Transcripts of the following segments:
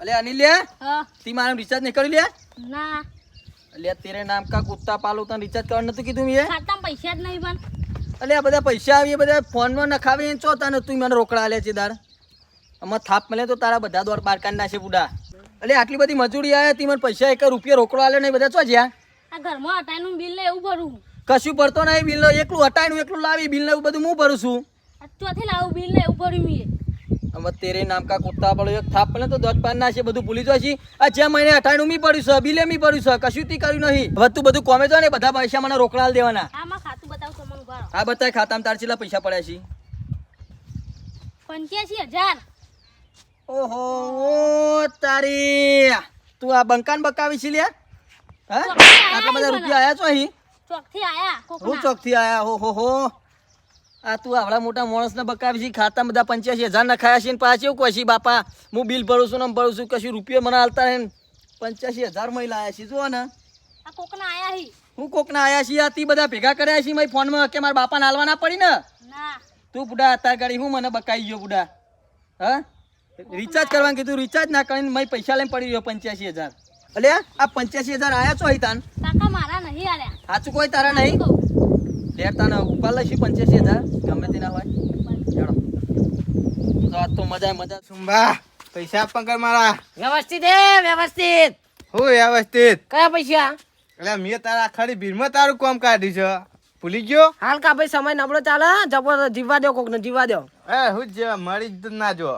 અલે અનિલ લે હા. તી મારે રિચાર્જ નહીં કર્યું લે. ના. અલે તેરે નામ કા કુત્તા પાલો તને રિચાર્જ કરવાનું નતું કીધું મેં. ખાતા પૈસા જ નહીં પણ. અલે આ બધા પૈસા આવી બધા ફોનમાં નખાવી ચો તને તું મને રોકડા લે છે દાર. આમાં થાપ મળે તો તારા બધા દોર બાર કાઢી નાખે બુડા. અલે આટલી બધી મજૂરી આવે તી મને પૈસા એક રૂપિયા રોકડો આલે નહીં બધા ચો જ્યાં? આ ઘરમાં હટાઈનું બિલ ને એવું ભરું. કશું પડતો નહીં બિલ એકલું હટાવીને એકલું લાવી બિલ એવું બધું હું ભરું છું? ચોથી લાવું બિલ ને એવું ભર્યું મેં. હવે તેરે નામ કા કુત્તા પડ્યો એક થાપ પડે તો દોઢ પાન છે બધું ભૂલી જાય છે. આ જે મહિને અઠાણું મી પડ્યું છે બિલે મી પડ્યું છે કશું તી કર્યું નહીં. હવે તું બધું કોમે તો ને બધા પૈસા મને રોકડા દેવાના. હા બતાય ખાતામાં તાર ચેલા પૈસા પડ્યા છે? પંચ્યાસી હજાર. ઓહો ઓ તારી. તું આ બંકાન બકાવી છે લ્યા? હા? આટલા બધા રૂપિયા આયા છો અહીં? ચોકથી આયા હું ચોકથી આયા? હો હો હો. આ તું આવડા મોટા માણસને બકાવી છે ખાતા બધા પંચ્યાસી હજાર નખાયા છે ને પાછું એવું કહે બાપા હું બિલ ભરું છું ને ભરું છું કશું રૂપિયો મને હાલતા ને. પંચ્યાસી હજાર મહિલા આયા છે જુઓ ને. આયા હું? કોકના આયા છીએ આ તી બધા ભેગા કર્યા છે મારી ફોનમાં કે મારા હાલવા ના પડી ને? તું બુડા અત્યાર ગાડી હું મને બકાઈ ગયો બુડા. હા? રિચાર્જ કરવાનું કીધું રિચાર્જ ના કરીને મેં પૈસા લઈને પડી ગયો પંચ્યાસી હજાર. અલ્યા આ પંચ્યાસી હજાર આયા છો અહીં તાન? કાકા મારા નહીં આલ્યા. સાચું કોઈ તારા નહીં? લેર તાને ઉપાડ લઈશું પંચ્યાસી હજાર. ગમે તેના હોય. ચાલો તો આજ તો મજા મજા. સુંભા પૈસા આપવા કર મારા. વ્યવસ્થિત વ્યવસ્થિત. હું વ્યવસ્થિત? કયા પૈસા? એટલે મેં તારા આખાડી ભીડમાં તારું કામ કાઢ્યું છે. ભૂલી ગયો? હાલ કા ભાઈ સમય નબળો ચાલે જબર જીવવા દો કોક ને જીવવા દો એ હું જ મળી જ ના જો.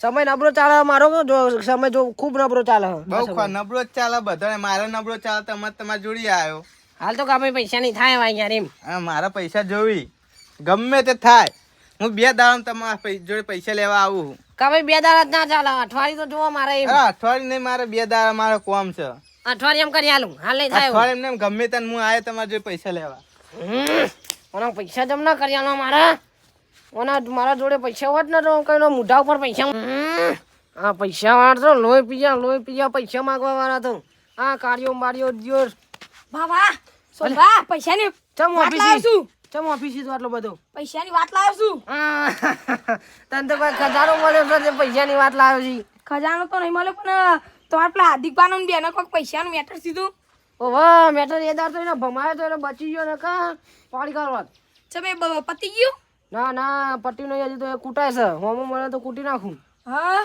સમય નબળો ચાલે મારો જો સમય જો ખૂબ નબળો ચાલે. બહુ નબળો જ ચાલે બધા મારે નબળો ચાલે તમે તમારા જોડી આવ્યો હાલ તો કા પૈસા નહીં થાય ભાઈ યાર એમ. હા મારા પૈસા જોવી. ગમે તે થાય. હું બે દાડા તમારા જોડે પૈસા લેવા આવું છું. બે દાડા જ ના ચાલે. અઠવાડિયું તો જોવો મારે એમ. અઠવાડિયું નહીં મારે બે દાડા મારે કોમ છે. અઠવાડિયું એમ કરી હાલું હાલ નહીં થાય અઠવાડિયું એમ ગમે તને હું આવ્યો તમારા જોડે પૈસા લેવા. હમ. ઓના પૈસા જમ ના કરી આલો મારા. ઓના મારા જોડે પૈસા હોત ને તો કઈ મૂઢા ઉપર પૈસા હમ. આ પૈસા વાળા તો લોહી પીજા લોહી પીજા પૈસા માંગવા વાળા તો. આ કાર્યો માર્યો દિયો બાબા સોભા પૈસાની ચમ વાત લાવ્યો છું ચમ ઓફિસી તો આટલો બધો? પૈસાની વાત લાવ્યો છું તને તો કોઈ ખજાનો મળ્યો છે પૈસાની વાત લાવ્યો છે? ખજાનો તો નહીં મળ્યો પણ તમારે પેલા હાર્દિક બાનો ને બેનો કોઈક પૈસાનું મેટર સીધું. ઓહો મેટર એદાર તો એને ભમાયો તો એને બચી ગયો ને કા? પાડી કાઢવા. ચમે પતી ગયું? ના ના પટ્ટી નહીં હજી તો એ કૂટાય છે. હોમો તો કૂટી નાખું. હા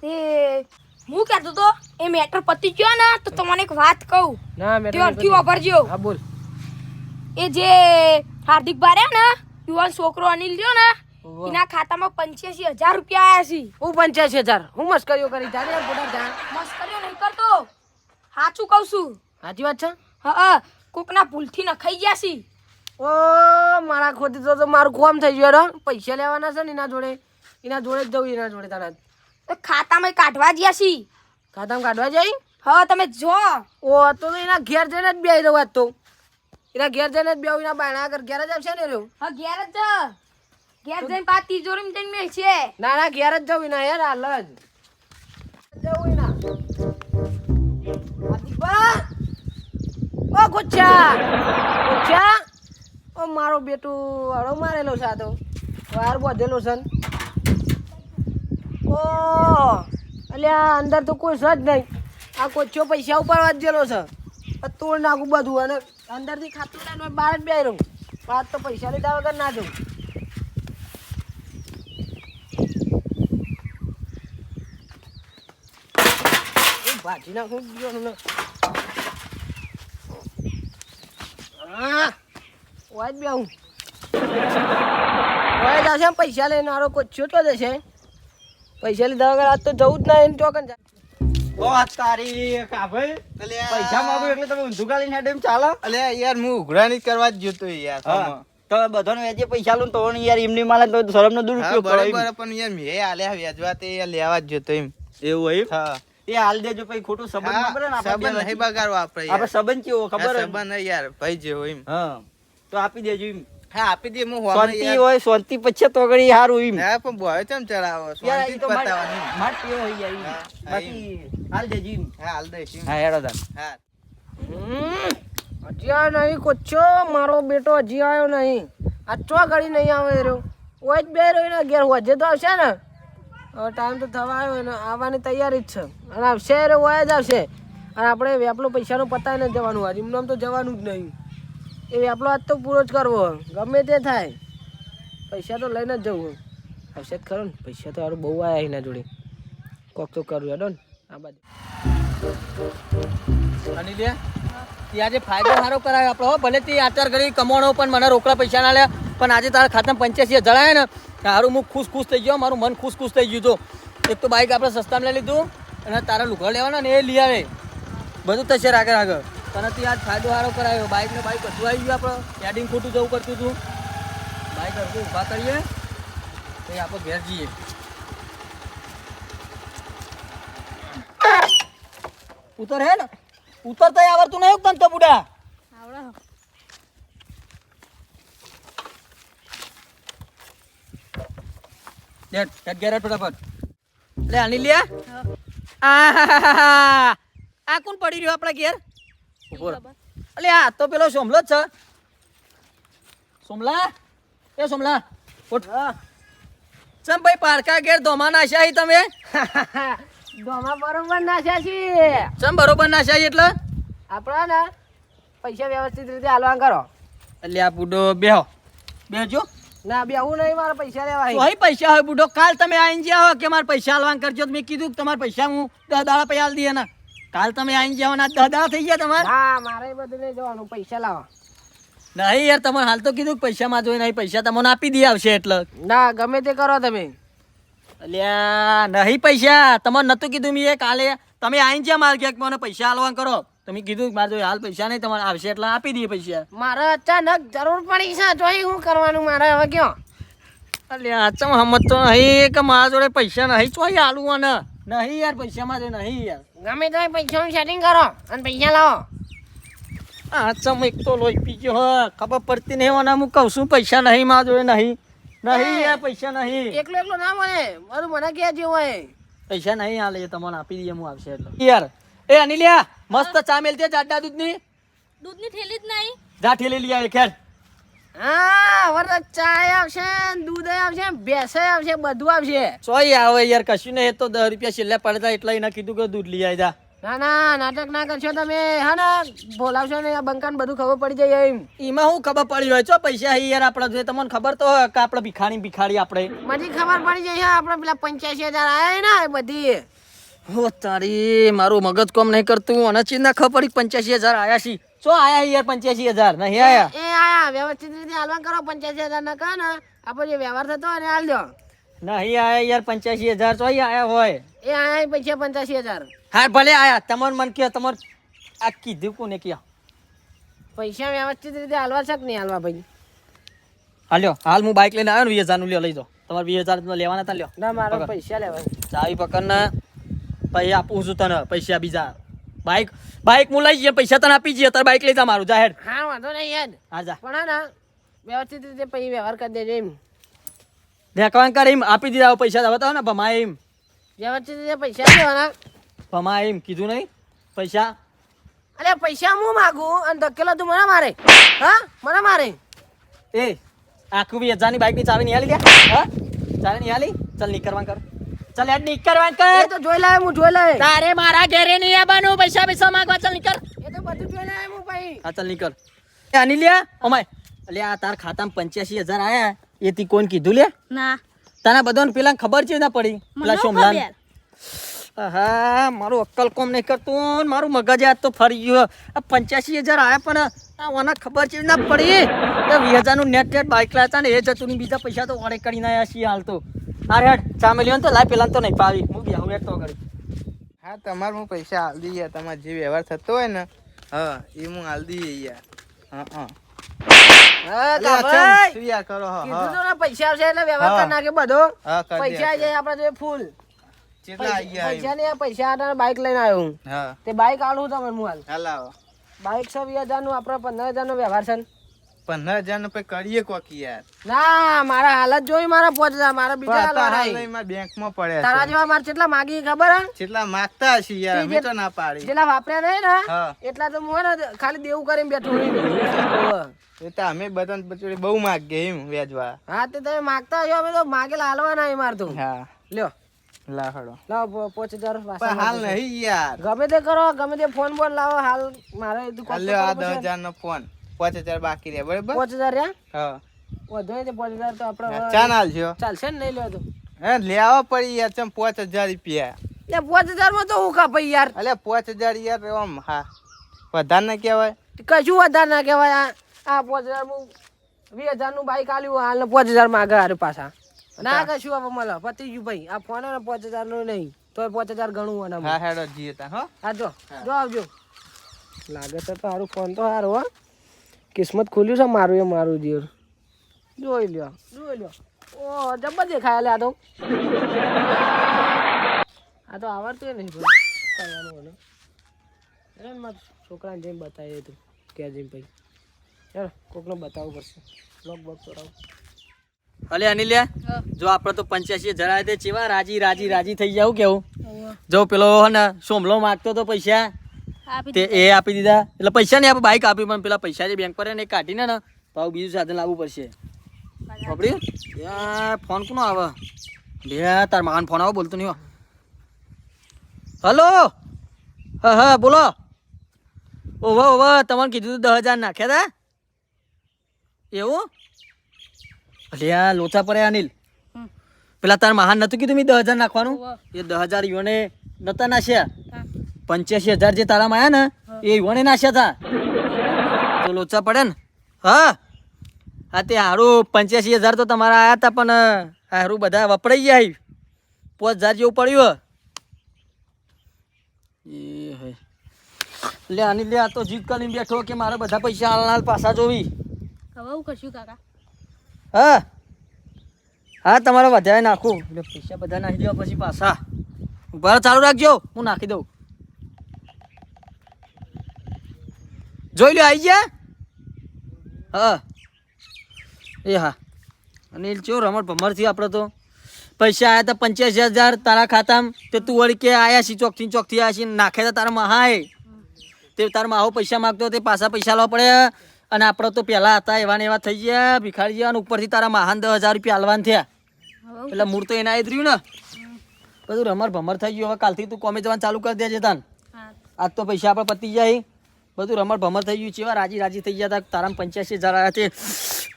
તે હું કહેતો તો એ મેટર પતી ગયો ને તો તમને એક વાત કહું. ના મેટર ત્યાંથી વાપરજો? હા બોલ. એ જે હાર્દિક બાર્યા ને યુવાન છોકરો અનિલ રહ્યો ને એના ખાતામાં પંચ્યાસી હજાર રૂપિયા આયા છે. હું પંચ્યાસી હજાર? હું મસ્કરીઓ કરી. જાને યાર પોતા મસ્કરીઓ નહીં કરતો. સાચું કહું છું. સાચી વાત છે? હા કોકના ભૂલથી નખાઈ ગયા છે. ઓ મારા ખોટી તો મારું કોમ થઈ ગયો પૈસા લેવાના છે ને એના જોડે. એના જોડે જ જવું એના જોડે તારા. તો ખાતામાં કાઢવા ગયા છી. ખાતામાં કાઢવા જાય? હા તમે જો. ઓ તો એના ઘેર જઈને જ બેહી રહ્યો તો. એના ઘેર જઈને જ બેહું એના બાયણા આગળ ઘેર જ આવશે ને રહ્યો? હા ઘેર જ. ઘેર જઈને પા તિજોરી જઈને મેળ છે. ના ના ઘેર જ જવું એના યાર હાલ જ. જવું એના. હાર્દિકભા! ઓ ગુચ્છા! ગુચ્છા! ઓ મારો બેટુ હળો મારેલો છે આ તો. વાર બોધેલો છે ને. ઓ, અલ્યા, અંદર તો કોઈ છે જ નહીં. આ કોચ્યો પૈસા ઉપાડવા જ ગયેલો છે? તોડ નાખું બધું અને અંદરથી ખાતું લઈને બહાર જ બે રહું. બહાર તો પૈસા લીધા વગર ના જવું ભાજી નાખું હા વાજ બે હું પૈસા લઈને મારો કોચ્યો તો જશે. પૈસા લીધા વગર આજ તો જવું જ ના એને ચોકન તારી પૈસા માંગુ એટલે તમે ઊંધું ગાલીને હેડે એમ ચાલે? અલે યાર હું ઉઘરાણી જ કરવા જ જોતો યાર હા. આમાં. તમે વેચે પૈસા લો તો યાર એમની માલે તો શરમનો હા, દુરુપયોગ કરો બરોબર એમ. પણ યાર આલ્યા વ્યાજવા તે લેવા જ જોતો એમ. એવું એમ? એ હાલ દેજો પછી ખોટું સંબંધ નહીં બગાડવો આપણે આપણે યાર. સંબંધ કેવો ખબર? સંબંધ યાર ભાઈ જેવો એમ. તો આપી દેજો એમ. હા આપી દે હું શાંતિ હોય શાંતિ પછી તો ઘણી હારું એમ. હા પણ બોય ચમ ચડાવો? શાંતિ તો બતાવવાની એમ. હોય યાર બાકી હાલ દે જીમ હા હાલ દે જીમ હા હેડો દાન હા. હજી નહીં કોચ્યો મારો બેટો હજી આવ્યો નહીં. આ ચો ઘડી નહીં આવે રહ્યો? ઓય જ બે રહ્યો ને ઘેર વજે તો આવશે ને? હવે ટાઈમ તો થવા આવ્યો ને આવવાની તૈયારી જ છે. અને આવશે રે હોય જ આવશે. અને આપણે વેપલો પૈસાનું પતાય નથી જવાનું હોય એમનું આમ તો જવાનું જ નહીં. એ વેપલો આજ તો પૂરો જ કરવો. ગમે તે થાય. પૈસા તો લઈને જ જવું. આવશે જ ખરો ને. પૈસા તો સારું બહુ આવ્યા એના જોડે. કોક તો કરવું હેડો ને. આ બાજુ. અને આજે ફાયદો સારો કરાયો આપણો. ભલે તે આચાર કરી કમાણો, પણ મને રોકડા પૈસા ના લે પણ આજે તારા ખાતામાં પંચ્યાસી હજાર આવ્યા ને. સારું હું ખુશ ખુશ થઈ ગયો. મારું મન ખુશ ખુશ થઈ ગયું તો. એક તો બાઈક આપણે સસ્તામાં લઈ લીધું અને તારા લુગડા લેવાના ને એ લઈ આવે. બધું થશે આગળ આગળ. તને તે ફાયદો સારો કરાયો. બાઈક ને બાઈક બધું આવી ગયું આપણે. એડિંગ ખોટું જવું કરતું હતું. બાઈક હરખું ઊભા કરીએ. તો આપણે ઘેર જઈએ. ઉતર હે ને? ઉતરતા આવડતું નહીં તને તો બુડા? ફટાફટ. આ કોણ પડી રહ્યો આપણા ઘેર? ઊભો રહો. અલે આ તો પેલો સોમલો જ છે. સોમલા? એ સોમલા ઉઠ. ચમ ભાઈ પારકા ઘેર ધોમા નાશ્યા તમે? ધોમા બરોબર નાશ્યા છે ચમ બરોબર નાશ્યા એટલે? આપણા ને પૈસા વ્યવસ્થિત રીતે હાલવાન કરો. એટલે આ બુડો બેહો. બેહજો. ના બેહું નહીં મારા પૈસા લેવા હોય પૈસા હોય બુડો. કાલ તમે આવીને જ્યાં હો કે મારા પૈસા હાલવાન કરજો મેં કીધું કે તમારા પૈસા હું દસ દાડા પૈસા હાલ દઈએ ને. કાલ તમે આવીને જ્યાં ના દસ દાડા થઈ ગયા તમારે? હા મારે બદલે બધું જવાનું પૈસા લાવો. નહીં યાર તમારે હાલ તો કીધું પૈસા માં જોઈ નહીં પૈસા તમને આપી દે આવશે એટલે. ના ગમે તે કરો તમે. અલ્યા નહીં પૈસા. તમારે નતું કીધું મેં કાલે. તમે આવીને જ્યાં મારે ક્યાંક મને પૈસા હાલવા કરો. તમે કીધું મારે જોડે હાલ પૈસા નહીં તમારે આવશે એટલે આપી દઈએ પૈસા. મારે અચાનક જરૂર પડી છે જોઈ હું કરવાનું મારે હવે કયો? અલ્યા અચમ હમત તો નહીં કે મારા જોડે પૈસા નહીં ચોઈ હાલવું ને નહીં યાર પૈસા તો નહીં યાર. ગમે તો પૈસાનું સેટિંગ કરો અને પૈસા લાવો. આ ચમ એક તો લોહી પી ગયો હે ખબર પડતી નહીં મને હું કહું છું પૈસા નહીં માં જોઈએ નહીં. નહીં યાર પૈસા નહીં. એકલો એકલો ના મળે. મારું મને ક્યાં જેવું હોય. પૈસા નહીં હાલે તમને આપી દઈએ હું આવશે એટલે. યાર એ અનિલિયા મસ્ત ચા મેલતી જાડા દૂધની. દૂધની થેલી જ નહીં. જા લઈ લઈ આવે ખેર હા વરસાદ ચાય આવશે દૂધ આવશે ભેંસે આવશે બધું આવશે. સોય આવે યાર કશું નહીં તો દસ રૂપિયા છેલ્લે પડતા એટલે એને કીધું કે દૂધ લઈ આવી જા ના ના નાટક ના કરશો તમે. હા ને બોલાવશો ને બંકાન બધું ખબર પડી જાય એમ. એમાં હું ખબર પડી હોય? છો પૈસા હી યાર આપણા તમને ખબર તો હોય કે આપણે ભિખારી ભિખારી આપણે. મને ખબર પડી જાય હા આપણે પેલા પંચ્યાસી હજાર આવ્યા ને એ બધી. હો તારી મારું મગજ કોમ નહીં કરતું. અને ચિંતા ખબર પડી પંચ્યાસી હજાર આયા છી શું આયા યાર પંચ્યાસી હજાર નહીં આયા? એ આયા વ્યવસ્થિત રીતે હાલવા કરો પંચ્યાસી હજાર ના કહો ને. આપણો જે વ્યવહાર થતો હોય ને હાલ દો. નહીં આયા યાર પંચ્યાસી હજાર ચોઈ આયા હોય. એ આયા પૈસા પંચ્યાસી હજાર. હા ભલે આયા તમાર મન કહો તમાર આ કીધું કોને ક્યાં પૈસા વ્યવસ્થિત રીતે હાલવા છે કે નહીં હાલવા ભાઈ? હાલ્યો હાલ હું બાઇક લઈને આવ્યો ને વીસ હજારનું લ્યો લઈ જાઓ તમારે વીસ હજાર લેવાના હતા લ્યો. ના મારા પૈસા લેવા ચાવી પકડને પછી આપું છું તને પૈસા બીજા. બાઇક બાઈક હું લઈ જઈએ પૈસા તને આપી જઈએ તારે બાઇક લઈ જા મારું જાહેર. હા વાંધો નહીં યાર. હા જા. પણ હા ના વ્યવસ્થિત રીતે પછી વ્યવહાર કરી દેજો એમ. દેખવાન કર એમ આપી દીધા પૈસા દાવા તો ને ભમા એમ. વ્યવસ્થિત રીતે પૈસા દેવાના ભમા એમ કીધું નહીં? પૈસા? અરે પૈસા હું માગું? અને ધકેલો તું મને મારે. હા મને મારે. એ આખું બી હજારની બાઇકની ચાવી નહીં હાલી હા? ચાવી નહીં હાલી? ચાલ નીકળવા કર. ચાલ યાર નીકળવાન એ તો જોઈ લાવે હું જોઈ લાવે તારે મારા ઘરે નહીં આવવાનું પૈસા પૈસા માંગવા. ચાલ નીકળ. એ તો બધું જોઈ લાવે હું ભાઈ. હા ચાલ નીકળ. એ અનિલિયા ઓમાય. એટલે આ તાર ખાતામાં પંચ્યાસી હજાર આયા. એ તી કોણ કીધું લે? ના. તને બધાને પેલા ખબર છે ના પડી? પેલા સોમલાલ હા મારું અક્કલ કોમ નહીં કરતું મારું મગજ યાદ તો ફરી ગયું. આ પંચ્યાસી હજાર આવ્યા પણ આ મને ખબર છે ના પડી. વીસ હજારનું નેટ નેટ બાઇક લાતા ને એ જતું બીજા પૈસા તો ઓડે કરીને આવ્યા છીએ હાલ તો. અરે હેડ ચા તો લાય પેલા તો નહીં પાવી. હું બી હવે એકતો કરી હા તમાર હું પૈસા હાલ દઈએ તમારે જે વ્યવહાર થતો હોય ને હા એ હું હાલ દઈએ યાર. હા હા. હા અલ્યા, કાભાઈ. ચમ, શું યાર કરો હા કીધું હા. તો ને પૈસા આવશે એટલે વ્યવહાર કરી નાખે બધો. પૈસા આવી જાય આપણા ફૂલ કેટલા આવી ગયા પૈસા ને પૈસા હતા બાઇક લઈને આવ્યો હું. હા. તે બાઇક આલું તમને હું હાલ. હાલ આવો. બાઇક સો વીસ હજારનું આપડે પંદર હજાર નો વ્યવહાર છે ને. પંદર હજારનું કરીએ કોક યાર. ના મારા હાલત જોઈ મારા પાંચ મારા બીજા. નહીં, મારા પડ્યા તારા જેવા મારે કેટલા માગી ખબર હે? કેટલા માગતા હશે યાર અમે તો ના પાડી. જેટલા વાપર્યા નહીં ને એટલા તો હું ખાલી દેવું કરીને બેઠો એ તો અમે બધા બચોડી બહુ માગીએ એમ વેજવા હા તે તમે માગતા હશો અમે તો માગેલા હાલવા નહીં મારતું હા. લ્યો. લાખડો લાવો પ- હજાર હાલ નહીં યાર. ગમે તે કરો ગમે તે ફોન બોન લાવો હાલ મારે આ દસ હજાર નો ફોન. પાંચ હજાર બાકી રહ્યા બરાબર? પાંચ હજાર રહ્યા? હા. વધુ નહીં પાંચ હજાર તો આપણે ચાલ હાલજો ચાલશે ને નહીં લેવા તો. હે લેવા પડી યાર ચમ પાંચ હજાર રૂપિયા. લે પાંચ હજારમાં તો હું કાપાઈ યાર? અલે પાંચ હજાર યાર આમ હા. વધારે ના કહેવાય. કશું વધારે ના કહેવાય. આ આ પાંચ હજાર હું વીસ હજારનું બાઈક આલ્યું હાલ ને પાંચ હજારમાં આગળ હારું પાછા. ના કશું હવે મળે. પતી ગયું ભાઈ આ ફોન ને પાંચ હજારનું નહીં તો પાંચ હજાર ઘણું હોય હા હેડો જીએ તા હો. હા જો. જો આવજો. લાગે તો તારું ફોન તો સારું હો. કિસ્મત ખુલ્યું છે મારું એ મારું જીવ. જોઈ લ્યો જોઈ લ્યો. ઓ જબર દેખાય લે આ તો. આ તો આવડતું નહીં કરવાનું મને છોકરાને જઈને બતાવીએ તું ક્યાં જઈને ભાઈ. ચાલો કોકને બતાવવું પડશે. બ્લોક બ્લોક કરાવું. અલે અનિલ જો આપણે તો પંચ્યાસી જરાય તે ચેવા રાજી રાજી રાજી થઈ જાવ કેવું? જો પેલો હે ને સોમલો માગતો તો પૈસા. તે એ આપી દીધા. એટલે પૈસા નહીં આપે. બાઈક આપી પણ પેલા પૈસા જે બેંક પર ને કાઢીને ને ભાવ બીજું સાધન લાવવું પડશે. બાપડી ફોન કોનો આવે? લે તાર માન ફોન આવો બોલતો નહીં હલો? હા હા બોલો. ઓહો ઓહો તમને કીધું દસ હજાર નાખ્યા હતા એવું? અલ્યા લોચા પડે અનિલ. પેલા તાર મહાન નતું કીધું મેં દસ હજાર નાખવાનું? એ દસ હજાર યુને નતા નાખ્યા. પંચ્યાસી હજાર જે તારા આયા ને એ વણે નાખ્યા હતા તો લોચા પડે ને? હા. હા તે હારું પંચ્યાસી હજાર તો તમારા આયા હતા પણ હારું બધા વપરાઈ ગયા પાંચ હજાર જેવું પડ્યું એ હે. લે અનિલ લે આ તો જીત કરીને બેઠો કે મારા બધા પૈસા હાલ હાલ પાછા જોવી. હવે હું કશું કાકા? હા. હા તમારે વધારે નાખું. એટલે પૈસા બધા નાખી દેવા પછી પાછા. ઊભા ચાલુ રાખજો. હું નાખી દઉં. જોઈ લો આવી ગયા? હા. એ હા. અનિલ ચો રમણ ભમર થયો આપણે તો? પૈસા આવ્યા હતા પંચ્યાસી હજાર તારા ખાતામાં. તે તું વળી કે આયા છી ચોકથી ચોકથી આવ્યા છીએ નાખે તો તારા મહાય તે તારા માહો પૈસા માગતો તે પાછા પૈસા લાવવા પડે. અને આપણે તો પહેલા હતા એવા ને એવા થઈ ગયા ભિખારી ગયા અને ઉપરથી તારા મહાન દસ હજાર રૂપિયા હાલવાન થયા. એટલે મૂળ તો એના જ રહ્યું ને. બધું રમર ભમર થઈ ગયું. હવે કાલથી તું કોમે જવાનું ચાલુ કરી દેજે તાન. આજ તો પૈસા આપણે પતી જાય બધું રમણ ભમર થઈ ગયું. છે એવા રાજી રાજી થઈ ગયા હતા તારા પંચ્યાસી હજાર આવ્યા તે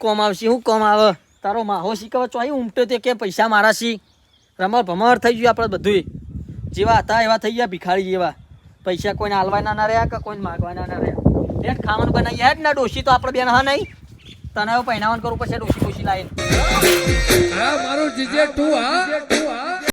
કોમ આવશે શું કોમ આવે? તારો માહો શીખવે ચોઈ ઉમટો તે કે પૈસા મારા શી? રમણ ભમર થઈ ગયું આપણે બધું જેવા હતા એવા થઈ ગયા ભિખારી જેવા. પૈસા કોઈને હાલવાના ના રહ્યા કે કોઈને માગવાના ના રહ્યા? હેઠ ખાવાનું બનાવી હેઠ ના ડોશી, તો આપણે બેન હા નહીં? તને પહેનાવન કરવું પછી ડોશી ડોશી લાવીને મારું જીજે ટુ હા.